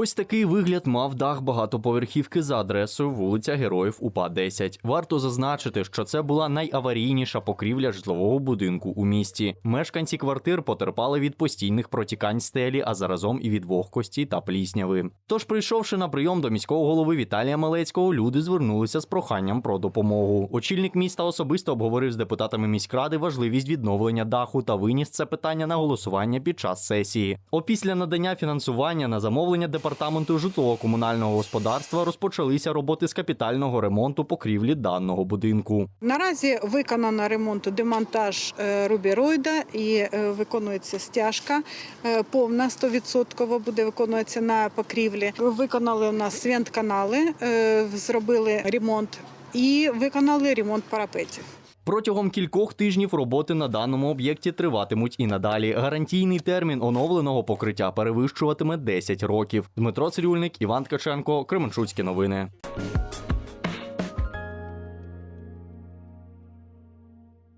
Ось такий вигляд мав дах багатоповерхівки за адресою вулиця Героїв УПА 10. Варто зазначити, що це була найаварійніша покрівля житлового будинку у місті. Мешканці квартир потерпали від постійних протікань стелі, а заразом і від вогкості та плісняви. Тож, прийшовши на прийом до міського голови Віталія Малецького, люди звернулися з проханням про допомогу. Очільник міста особисто обговорив з депутатами міськради важливість відновлення даху та виніс це питання на голосування під час сесії. Опісля надання фінансування на замовлення департаменту житлово-комунального господарства розпочалися роботи з капітального ремонту покрівлі даного будинку. Наразі виконано ремонт демонтаж е, рубіроїда і е, виконується стяжка е, повна 100% буде виконуватися на покрівлі. Виконали у нас свент-канали, е, зробили ремонт і виконали ремонт парапетів. Протягом кількох тижнів роботи на даному об'єкті триватимуть і надалі. Гарантійний термін оновленого покриття перевищуватиме 10 років. Дмитро Цирюльник, Іван Ткаченко, Кременчуцькі новини.